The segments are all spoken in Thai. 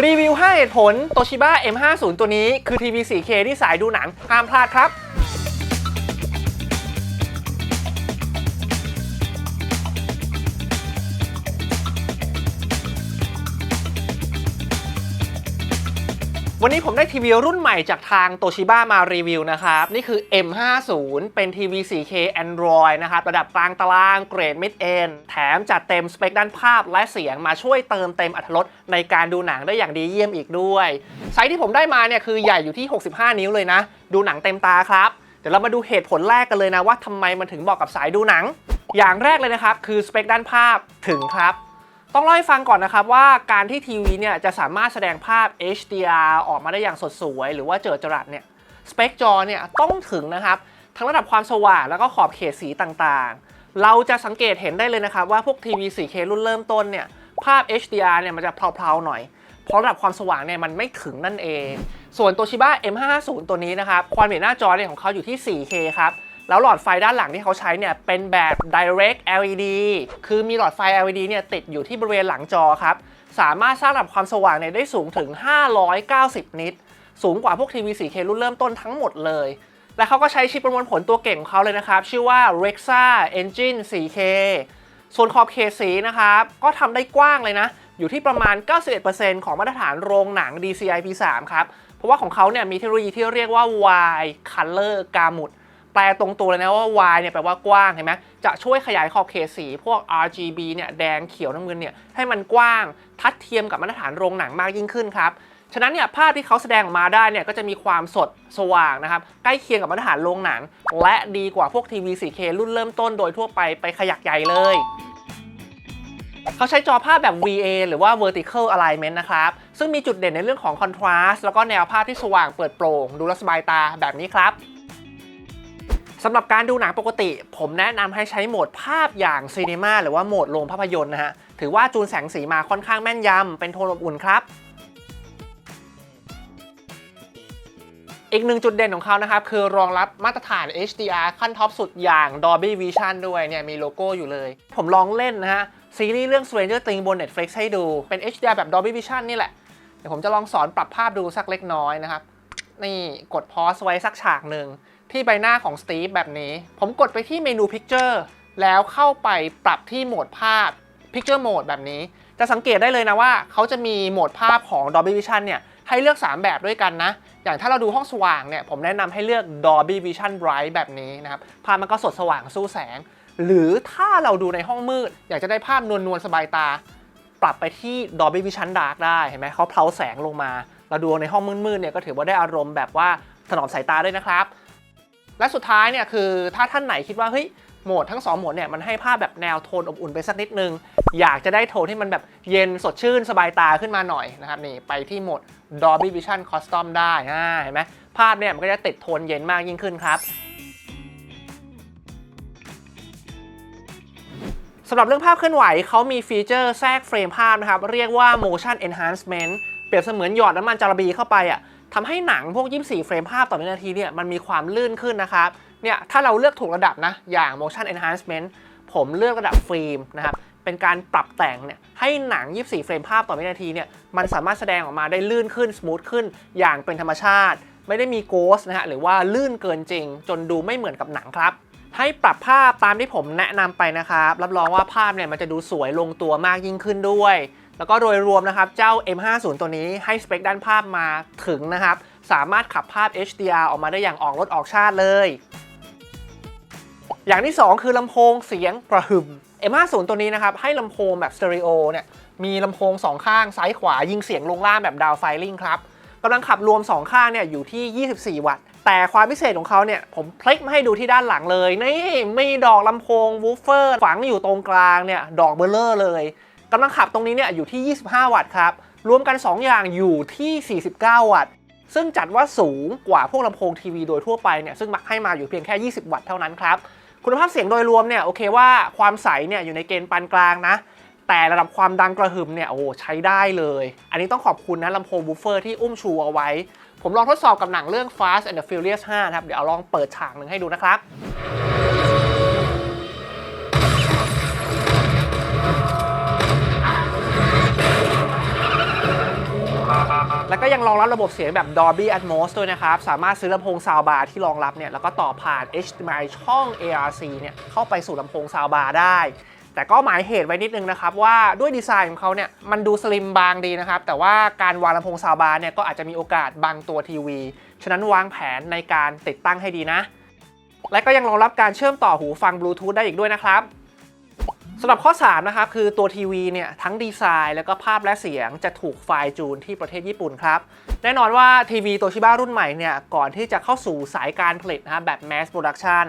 รีวิว 5 เหตุผลโตชิบ้า M50 ตัวนี้คือทีวี 4K ที่สายดูหนังห้ามพลาดครับ วันนี้ผมได้ทีวีรุ่นใหม่จากทาง Toshiba มารีวิวนะครับ นี่คือ M50 เป็นทีวี 4K Android นะครับระดับกลางตารางเกรด Mid End แถมจัดเต็มสเปคด้านภาพและเสียงมาช่วยเติมเต็มอรรถรสในการดูหนังได้อย่างดีเยี่ยมอีกด้วย ไซส์ที่ผมได้มาเนี่ยคือใหญ่อยู่ที่ 65 นิ้วเลยนะ ดูหนังเต็มตาครับ เดี๋ยวเรามาดูเหตุผลแรกกันเลยนะว่าทำไมมันถึงเหมาะกับสายดูหนัง อย่างแรกเลยนะครับคือสเปคด้านภาพถึงครับ ต้องเล่าให้ฟังก่อนนะครับว่าการที่ทีวีเนี่ยจะสามารถแสดงภาพ HDR ออกมาได้อย่างสดสวย หรือว่าเจิดจรัสเนี่ยสเปคจอเนี่ยต้องถึงนะครับ ทั้งระดับความสว่างแล้วก็ขอบเขตสีต่างๆ เราจะสังเกตเห็นได้เลยนะครับว่าพวกทีวี 4K รุ่นเริ่มต้นเนี่ยภาพ HDR เนี่ยมันจะเพลาๆหน่อย เพราะระดับความสว่างเนี่ยมันไม่ถึงนั่นเอง ส่วนตัวชิบ้า M50 ตัวนี้นะครับความเห็นหน้าจอเนี่ยของเขาอยู่ที่ 4K ครับ แล้วหลอดไฟด้านหลังที่เขาใช้เนี่ยเป็นแบบ direct LED คือมีหลอดไฟ LED เนี่ยติดอยู่ที่บริเวณหลังจอครับ สามารถสร้างระดับความสว่างเนี่ยได้สูงถึง 590 นิต สูงกว่าพวกทีวี 4K รุ่นเริ่มต้นทั้งหมดเลย และเขาก็ใช้ชิปประมวลผลตัวเก่งของเขาเลยนะครับ ชื่อว่า Rexa Engine 4K ส่วนขอบเขตสีนะครับก็ทำได้กว้างเลยนะ อยู่ที่ประมาณ 91%ของมาตรฐานโรงหนัง DCI P3 ครับ เพราะว่าของเขาเนี่ยมีเทคโนโลยีที่เรียกว่า Wide Color Gamut แปลตรงตัวเลยนะว่า Y เนี่ยแปลว่ากว้างเห็นไหมจะช่วยขยายขอบเขตสี พวก RGB เนี่ยแดงเขียวน้ำเงินเนี่ยให้มันกว้างทัดเทียมกับมาตรฐานโรงหนังมากยิ่งขึ้นครับฉะนั้นเนี่ยภาพที่เขาแสดงออกมาได้เนี่ยก็จะมีความสดสว่างนะครับใกล้เคียงกับมาตรฐานโรงหนัง และดีกว่าพวกทีวี 4K รุ่นเริ่มต้นโดยทั่วไปไปขยักใหญ่เลย เขาใช้จอภาพแบบ VA หรือว่า vertical alignment นะครับ ซึ่งมีจุดเด่นในเรื่องของ contrast แล้วก็แนวภาพที่สว่างเปิดโปร่ง ดูแลสบายตาแบบนี้ครับ สำหรับการดูหนังปกติ ผมแนะนำให้ใช้โหมดภาพอย่างซีนีมาหรือว่าโหมดโรงภาพยนตร์นะฮะ ถือว่าจูนแสงสีมาค่อนข้างแม่นยำเป็นโทนอบอุ่นครับอีกหนึ่งจุดเด่นของเขานะครับ คือรองรับมาตรฐาน HDR ขั้นท็อปสุดอย่าง Dolby Vision ด้วยเนี่ยมีโลโก้อยู่เลย ผมลองเล่นนะฮะ ซีรีส์เรื่อง Stranger Things บน Netflix ให้ดู เป็น HDR แบบ Dolby Vision นี่แหละ เดี๋ยวผมจะลองสอนปรับภาพดูสักเล็กน้อยนะครับ นี่กดพอสไว้สักฉากหนึ่ง ที่ใบหน้าของสตีฟแบบนี้ ผมกดไปที่เมนู Picture แล้วเข้าไปปรับที่โหมดภาพ Picture Mode แบบนี้ จะสังเกตได้เลยนะว่าเขาจะมีโหมดภาพของ Dolby Vision เนี่ยให้เลือก 3 แบบด้วยกันนะ อย่างถ้าเราดูห้องสว่างเนี่ยผมแนะนำให้เลือก Dolby Vision Bright แบบนี้นะครับ ภาพมันก็สดสว่างสู้แสง หรือถ้าเราดูในห้องมืด อยากจะได้ภาพนวลนวลๆสบายตา ปรับไปที่ Dolby Vision Dark ได้เห็นไหมเขาเพลาแสงลงมา เราดูในห้องมืดๆเนี่ยก็ถือว่าได้อารมณ์แบบว่าถนอมสายตาด้วยนะครับ และสุดท้ายเนี่ยคือถ้าท่านไหนคิดว่าเฮ้ยโหมดทั้ง 2 โหมดเนี่ยมันให้ภาพแบบแนวโทนอบอุ่นไปสักนิดนึง อยากจะได้โทนที่มันแบบเย็นสดชื่นสบายตาขึ้นมาหน่อยนะครับนี่ไปที่โหมด Dolby Vision Custom ได้อ่าเห็นไหมภาพเนี่ยมันก็จะติดโทนเย็นมากยิ่งขึ้นครับสำหรับเรื่องภาพเคลื่อนไหวเขามีฟีเจอร์แทรกเฟรมภาพนะครับ เรียกว่า motion enhancement เปรียบเสมือนหยอดน้ำมันจาระบีเข้าไปอะ ทำให้หนังพวก 24 เฟรมภาพต่อวินาทีเนี่ยมันมีความลื่นขึ้นนะครับ เนี่ยถ้าเราเลือกถูกระดับนะ อย่าง motion enhancement ผมเลือกระดับฟิล์มนะครับ เป็นการปรับแต่งเนี่ยให้หนัง 24 เฟรมภาพต่อวินาทีเนี่ยมันสามารถแสดงออกมาได้ลื่นขึ้นส o t h ขึ้น อย่างเป็นธรรมชาติ ไม่ได้มีโกสนะฮะหรือว่าลื่นเกินจริง จนดูไม่เหมือนกับหนังครับให้ปรับภาพตามที่ผมแนะนำไปนะครับ รับรองว่าภาพเนี่ยมันจะดูสวยลงตัวมากยิ่งขึ้นด้วย แล้วก็โดยรวมนะครับ เจ้า M50 ตัวนี้ให้สเปคด้านภาพมาถึงนะครับ สามารถขับภาพ HDR ออกมาได้อย่างออกรถออกชาติเลย อย่างที่ 2 คือลำโพงเสียงกระหึ่ม M50 ตัวนี้นะครับ ให้ลำโพงแบบสเตอริโอเนี่ยมีลำโพง 2 ข้างซ้ายขวายิงเสียงลงล่างแบบดาวไฟลิงครับกำลังขับรวม 2 ข้างเนี่ยอยู่ที่ 24 วัตต์แต่ความพิเศษของเขาเนี่ยผมพลิกมาให้ดูที่ด้านหลังเลยนี่มีดอกลำโพงวูฟเฟอร์ฝังอยู่ตรงกลางเนี่ยดอกเบลเลอร์เลย กำลังขับตรงนี้เนี่ยอยู่ที่ 25 วัตต์ครับ รวมกัน 2 อย่างอยู่ที่ 49 วัตต์ ซึ่งจัดว่าสูงกว่าพวกลำโพงทีวีโดยทั่วไปเนี่ยซึ่งมักให้มาอยู่เพียงแค่ 20 วัตต์เท่านั้นครับ คุณภาพเสียงโดยรวมเนี่ยโอเคว่าความใสเนี่ยอยู่ในเกณฑ์ปานกลางนะ แต่ระดับความดังกระหึ่มเนี่ยโอ้ใช้ได้เลย อันนี้ต้องขอบคุณนะลำโพงบูฟเฟอร์ที่อุ้มชูเอาไว้ ผมลองทดสอบกับหนังเรื่อง Fast and the Furious 5นะครับเดี๋ยวเอาลองเปิดฉากหนึ่งให้ดูนะครับ แล้วก็ยังรองรับระบบเสียงแบบ Dolby Atmos ด้วยนะครับ สามารถซื้อลำโพงซาวบาร์ที่รองรับเนี่ย แล้วก็ต่อผ่าน HDMI ช่อง ARC เนี่ยเข้าไปสู่ลำโพงซาวบาร์ได้ แต่ก็หมายเหตุไว้นิดนึงนะครับว่าด้วยดีไซน์ของเขาเนี่ยมันดูสลิมบางดีนะครับ แต่ว่าการวางลำโพงซาวบาร์เนี่ยก็อาจจะมีโอกาสบังตัวทีวี ฉะนั้นวางแผนในการติดตั้งให้ดีนะ และก็ยังรองรับการเชื่อมต่อหูฟังบลูทูธได้อีกด้วยนะครับ สำหรับข้อ 3 นะครับ คือตัวทีวีเนี่ย ทั้งดีไซน์แล้วก็ภาพและเสียงจะถูกไฟจูนที่ประเทศญี่ปุ่นครับ แน่นอนว่าทีวีโตชิบ้ารุ่นใหม่เนี่ย ก่อนที่จะเข้าสู่สายการผลิตนะครับแบบ mass production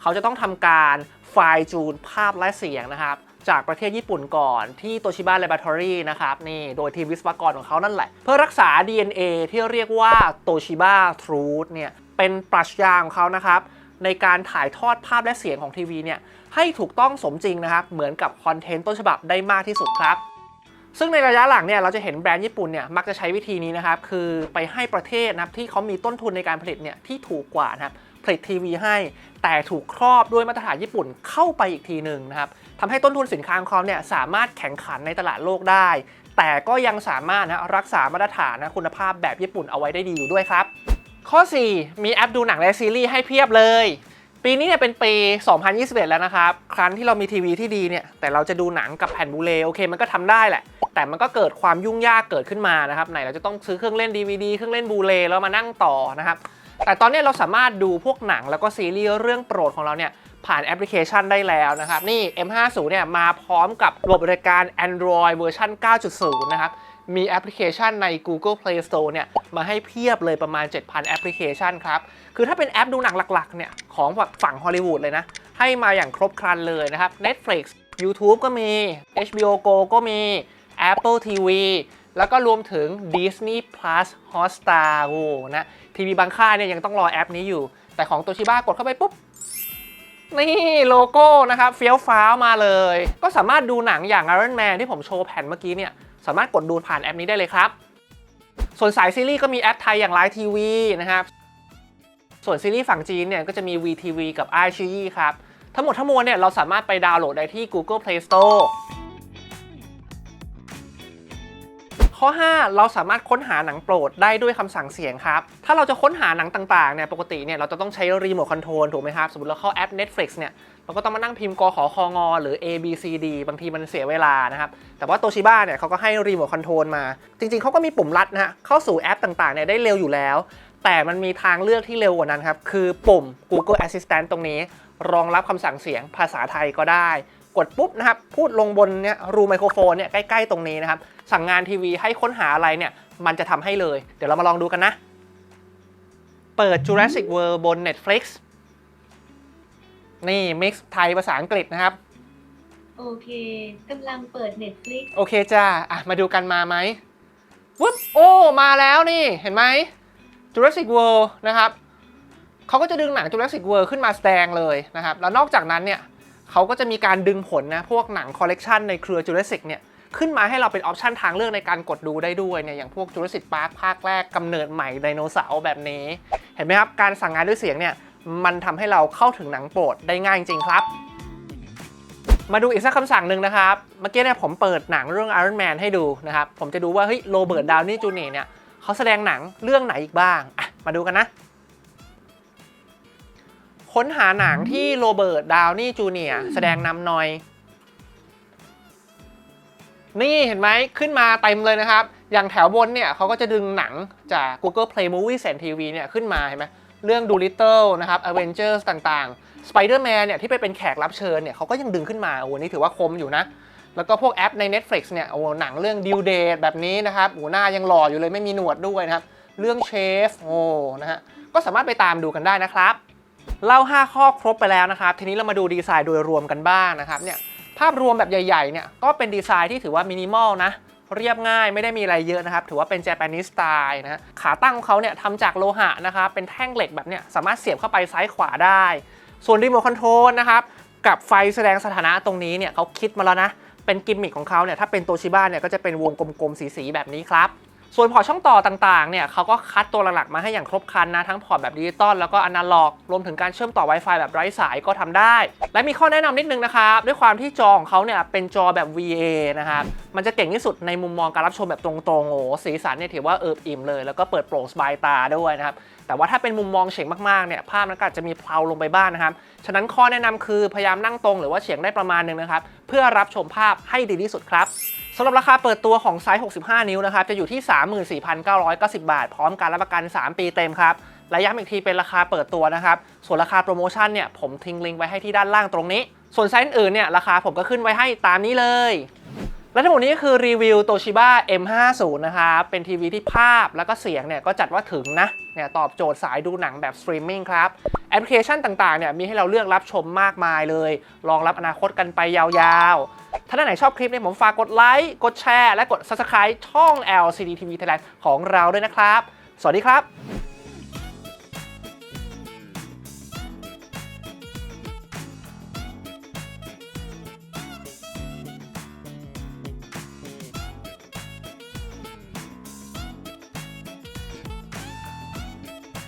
เขาจะต้องทำการไฟจูนภาพและเสียงนะครับ จากประเทศญี่ปุ่นก่อนที่ Toshiba Laboratory นะครับนี่โดยทีมวิศวกรของเขานั่นแหละ เพื่อรักษา DNA ที่เรียกว่า Toshiba Truth เนี่ยเป็นปรัชญาของเขานะครับ ในการถ่ายทอดภาพและเสียงของทีวีเนี่ยให้ถูกต้องสมจริงนะครับ เหมือนกับคอนเทนต์ต้นฉบับได้มากที่สุดครับ ซึ่งในระยะหลังเนี่ยเราจะเห็นแบรนด์ญี่ปุ่นเนี่ยมักจะใช้วิธีนี้นะครับ คือไปให้ประเทศนะครับที่เขามีต้นทุนในการผลิตเนี่ยที่ถูกกว่านะครับผลิตทีวีให้ แต่ถูกครอบด้วยมาตรฐานญี่ปุ่นเข้าไปอีกทีหนึ่งนะครับทำให้ต้นทุนสินค้าของเขาเนี่ยสามารถแข่งขันในตลาดโลกได้ แต่ก็ยังสามารถนะรักษามาตรฐานนะคุณภาพแบบญี่ปุ่นเอาไว้ได้ดีอยู่ด้วยครับ ข้อ 4 มีแอปดูหนังและซีรีส์ให้เพียบเลย ปีนี้เนี่ยเป็นปี 2021 แล้วนะครับ ครั้นที่เรามีทีวีที่ดีเนี่ย แต่เราจะดูหนังกับแผ่นบูเลโอเค มันก็ทำได้แหละ แต่มันก็เกิดความยุ่งยากเกิดขึ้นมานะครับ ไหนเราจะต้องซื้อเครื่องเล่น DVD เครื่องเล่นบูเลแล้วมานั่งต่อนะครับ แต่ตอนนี้เราสามารถดูพวกหนังแล้วก็ซีรีส์เรื่องโปรดของเราเนี่ยผ่านแอปพลิเคชันได้แล้วนะครับ นี่ M50 เนี่ยมาพร้อมกับระบบบริการ Android เวอร์ชัน9.0 นะครับ มีแอปพลิเคชันใน Google Play Store เนี่ยมาให้เพียบเลยประมาณ 7,000 แอปพลิเคชันครับ คือถ้าเป็นแอปดูหนังหลักๆ เนี่ยของฝั่งฮอลลีวูดเลยนะ ให้มาอย่างครบครันเลยนะครับ Netflix YouTube ก็มี HBO Go ก็มี Apple TV แล้วก็รวมถึง Disney Plus Hotstar โอ้นะทีวีบางค่ายเนี่ยยังต้องรอแอปนี้อยู่ แต่ของตัวชิบ้ากดเข้าไปปุ๊บ นี่โลโก้นะครับ เฟี้ยวฟ้าวมาเลย ก็สามารถดูหนังอย่าง Iron Man ที่ผมโชว์แผ่นเมื่อกี้เนี่ย สามารถกดดูผ่านแอปนี้ได้เลยครับ ส่วนสายซีรีส์ก็มีแอปไทยอย่างไลฟ์ทีวีนะครับ ส่วนซีรีส์ฝั่งจีนเนี่ยก็จะมี VTV กับ i อ i ครับ ทั้งหมดทั้งมวลเนี่ยเราสามารถไปดาวน์โหลดได้ที่ Google Play Store ข้อ 5 เราสามารถค้นหาหนังโปรดได้ด้วยคำสั่งเสียงครับ ถ้าเราจะค้นหาหนังต่างๆเนี่ยปกติเนี่ยเราจะต้องใช้รีโมทคอนโทรลถูกไหมครับ สมมติเราเข้าแอป Netflix เนี่ยเราก็ต้องมานั่งพิมพ์กขอคองอหรือ A B C D บางทีมันเสียเวลานะครับ แต่ว่าโตชิบ้าเนี่ยเขาก็ให้รีโมทคอนโทรลมา จริงๆเขาก็มีปุ่มลัดนะฮะเข้าสู่แอปต่างๆเนี่ยได้เร็วอยู่แล้ว แต่มันมีทางเลือกที่เร็วกว่านั้นครับคือปุ่ม Google Assistant ตรงนี้ รองรับคำสั่งเสียงภาษาไทยก็ได้ กดปุ๊บนะครับพูดลงบนเนี่ยรูไมโครโฟนเนี่ยใกล้ๆตรงนี้นะครับ สั่งงานทีวีให้ค้นหาอะไรเนี่ยมันจะทำให้เลย เดี๋ยวเรามาลองดูกันนะ เปิด Jurassic World บน Netflix นี่ mix ไทยภาษาอังกฤษนะครับ โอเคกำลังเปิด Netflix โอเคจ้าอะมาดูกันมาไหมวุ๊บโอ้ มาแล้วนี่เห็นไหม Jurassic World นะครับเขาก็จะดึงหนัง Jurassic World ขึ้นมาแสดงเลยนะครับ แล้วนอกจากนั้นเนี่ย เขาก็จะมีการดึงผลนะ พวกหนังคอลเลกชันในเครือ Jurassic เนี่ย ขึ้นมาให้เราเป็นออปชันทางเลือกในการกดดูได้ด้วยเนี่ย อย่างพวก Jurassic Park ภาคแรกกำเนิดใหม่ไดโนเสาร์แบบนี้ เห็นไหมครับ การสั่งงานด้วยเสียงเนี่ย มันทำให้เราเข้าถึงหนังโปรดได้ง่ายจริงครับ มาดูอีกสักคำสั่งหนึ่งนะครับ เมื่อกี้เนี่ยผมเปิดหนังเรื่อง Iron Man ให้ดูนะครับ ผมจะดูว่าเฮ้ยโรเบิร์ตดาวนี่จูเนียเนี่ยเขาแสดงหนังเรื่องไหนอีกบ้าง อะ มาดูกันนะ ค้นหาหนังที่โรเบิร์ตดาวนี่จูเนียร์แสดงนำหน่อย นี่เห็นไหมขึ้นมาเต็มเลยนะครับ อย่างแถวบนเนี่ยเขาก็จะดึงหนังจาก Google Play Movies and TV เนี่ยขึ้นมาเห็นไหมเรื่อง Dolittle นะครับ Avengers ต่างๆ Spider-Man เนี่ยที่ไปเป็นแขกรับเชิญเนี่ยเขาก็ยังดึงขึ้นมาโอ้โหนี่ถือว่าคมอยู่นะ แล้วก็พวกแอปใน Netflix เนี่ยโอ้โหหนังเรื่อง Due Date แบบนี้นะครับโอ้โหหน้ายังหล่ออยู่เลยไม่มีหนวดด้วยนะครับ เรื่องเชฟโอ้นะฮะก็สามารถไปตามดูกันได้นะครับ เล่า 5 ข้อครบไปแล้วนะครับ ทีนี้เรามาดูดีไซน์โดยรวมกันบ้างนะครับเนี่ยภาพรวมแบบใหญ่ๆเนี่ยก็เป็นดีไซน์ที่ถือว่ามินิมอลนะเรียบง่ายไม่ได้มีอะไรเยอะนะครับ ถือว่าเป็น Japanese style นะฮะขาตั้งของเขาเนี่ยทำจากโลหะนะครับ เป็นแท่งเหล็กแบบเนี้ยสามารถเสียบเข้าไปซ้ายขวาได้ ส่วนรีโมทคอนโทรลนะครับกับไฟแสดงสถานะตรงนี้เนี่ยเขาคิดมาแล้วนะ เป็นกิมมิคของเขาเนี่ยถ้าเป็นโตชิบ้าเนี่ยก็จะเป็นวงกลมๆสีๆแบบนี้ครับ ส่วนพอร์ตช่องต่อต่างๆ เนี่ยเขาก็คัดตัวหลักๆ มาให้อย่างครบครันนะ ทั้งพอร์ตแบบดิจิตอลแล้วก็อนาล็อก รวมถึงการเชื่อมต่อ Wi-Fi แบบไร้สายก็ทำได้ และมีข้อแนะนำนิดนึงนะครับ ด้วยความที่จอของเขาเนี่ยเป็นจอแบบ VA นะครับมันจะเก่งที่สุดในมุมมองการรับชมแบบตรงๆโอ้สีสันเนี่ยถือว่าเอิบอิ่มเลย แล้วก็เปิดโปร่งสบายตาด้วยนะครับ แต่ว่าถ้าเป็นมุมมองเฉียงมากๆเนี่ยภาพมันก็อาจจะมีเพลาลงไปบ้างนะครับ ฉะนั้นข้อแนะนำคือพยายามนั่งตรงหรือว่าเฉียงได้ประมาณหนึงนะครับ เพื่อรับชมภาพให้ดีที่สุดครับสำหรับราคาเปิดตัวของไซส์ 65 นิ้วนะครับ จะอยู่ที่ 34,990 บาท พร้อมการรับประกัน 3 ปีเต็มครับ และย้ำอีกทีเป็นราคาเปิดตัวนะครับ ส่วนราคาโปรโมชั่นเนี่ยผมทิ้งลิงก์ไว้ให้ที่ด้านล่างตรงนี้ ส่วนไซส์อื่นเนี่ยราคาผมก็ขึ้นไว้ให้ตามนี้เลย และทั้งหมดนี้ก็คือรีวิว Toshiba M50 นะครับเป็นทีวีที่ภาพแล้วก็เสียงเนี่ยก็จัดว่าถึงนะเนี่ยตอบโจทย์สายดูหนังแบบสตรีมมิ่งครับแอปพลิเคชันต่างๆเนี่ยมีให้เราเลือกรับชมมากมายเลยรองรับอนาคตกันไปยาวๆ ถ้าท่านไหนชอบคลิปเนี่ยผมฝากกดไลค์กดแชร์และกด Subscribe ช่อง LCD TV Thailand ของเราด้วยนะครับ สวัสดีครับ